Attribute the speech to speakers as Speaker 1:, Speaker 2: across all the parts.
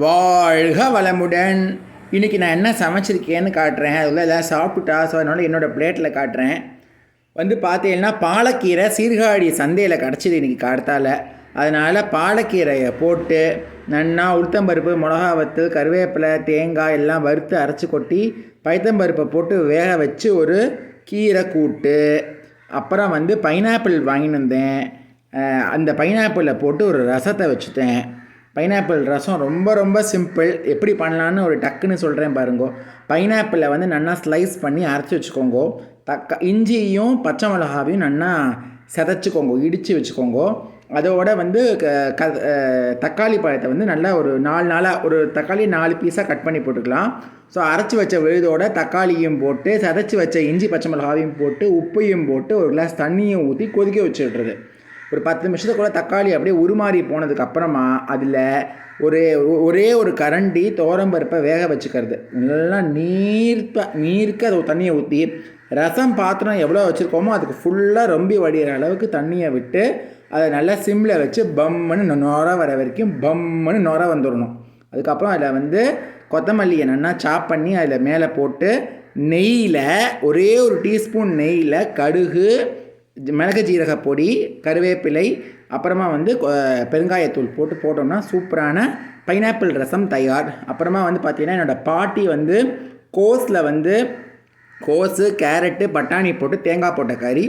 Speaker 1: வாழ்க வளமுடன். இன்றைக்கி நான் என்ன சமைச்சிருக்கேன்னு காட்டுறேன். அதில் எல்லாம் சாப்பிட்டா ஸோ அதனால் என்னோடய பிளேட்டில் காட்டுறேன். வந்து பார்த்தீங்கன்னா பாலக்கீரை சீர்காழி சந்தையில் கிடச்சிது இன்றைக்கி காட்டால் அதனால் பாலக்கீரையை போட்டு நன்னா உளுத்தம்பருப்பு மிளகா வத்து கருவேப்பிலை தேங்காய் எல்லாம் வறுத்து அரைச்சி கொட்டி பைத்தம்பருப்பை போட்டு வேக வச்சு ஒரு கீரை கூட்டு. அப்புறம் வந்து பைனாப்பிள் வாங்கின்னு வந்தேன். அந்த பைனாப்பிளை போட்டு ஒரு ரசத்தை வச்சுட்டேன். பைனாப்பிள் ரசம் ரொம்ப ரொம்ப சிம்பிள். எப்படி பண்ணலான்னு ஒரு டக்குன்னு சொல்கிறேன் பாருங்கோ. பைனாப்பிளை வந்து நல்லா ஸ்லைஸ் பண்ணி அரைச்சி வச்சுக்கோங்க. தக்கா இஞ்சியும் பச்சை மிளகாவையும் நல்லா செதைச்சிக்கோங்க இடித்து வச்சுக்கோங்க. அதோட வந்து க க தக்காளி பழத்தை வந்து நல்லா ஒரு நாலு நாளாக ஒரு தக்காளி நாலு பீஸாக கட் பண்ணி போட்டுக்கலாம். ஸோ அரைச்சி வச்ச விழுதோட தக்காளியும் போட்டு செதைச்சி வச்ச இஞ்சி பச்சை மிளகாவையும் போட்டு உப்பையும் போட்டு ஒரு கிளாஸ் தண்ணியும் ஊற்றி கொதிக்க வச்சு விட்றது ஒரு பத்து நிமிஷத்துக்குள்ள தக்காளி அப்படியே உருமாறி போனதுக்கப்புறமா அதில் ஒரே ஒரே ஒரு கரண்டி தோரம்பருப்பை வேக வச்சுக்கிறது. நல்லா நீர்ப்ப நீர்க்க அதை தண்ணியை ஊற்றி ரசம் பாத்திரம் எவ்வளோ வச்சுருக்கோமோ அதுக்கு ஃபுல்லாக ரொம்பி வடிகிற அளவுக்கு தண்ணியை விட்டு அதை நல்லா சிம்மில் வச்சு பம்முன்னு நொர வர வரைக்கும் பம்முன்னு நொர வந்துடணும். அதுக்கப்புறம் அதில் வந்து கொத்தமல்லியை நல்லா சாப் பண்ணி அதில் மேலே போட்டு நெய்யில் ஒரே ஒரு டீஸ்பூன் நெய்யில் கடுகு மிளகு ஜீரக பொடி கருவேப்பிலை அப்புறமா வந்து பெருங்காயத்தூள் போட்டு போட்டோம்னா சூப்பரான பைனாப்பிள் ரசம் தயார். அப்புறமா வந்து பார்த்திங்கன்னா என்னோடய பாட்டி வந்து கோஸில் வந்து கோஸு கேரட்டு பட்டாணி போட்டு தேங்காய் போட்ட கறி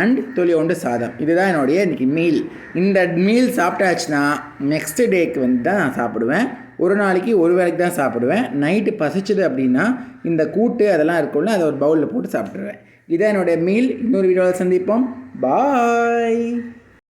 Speaker 1: அண்ட் தொலியோண்டு சாதம். இதுதான் என்னுடைய இன்றைக்கி மீல் இந்த மீல் சாப்பிட்டாச்சுன்னா நெக்ஸ்ட் டேக்கு வந்து தான் நான் சாப்பிடுவேன். ஒரு நாளைக்கு ஒரு வேளைக்கு தான் சாப்பிடுவேன். நைட்டு பசிச்சுது அப்படின்னா இந்த கூட்டு அதெல்லாம் இருக்கும்ல அதை ஒரு பவுலில் போட்டு சாப்பிட்ருவேன் இதான் என்னுடைய மீல் இன்னொரு வீடியோவில் சந்திப்போம். பாய்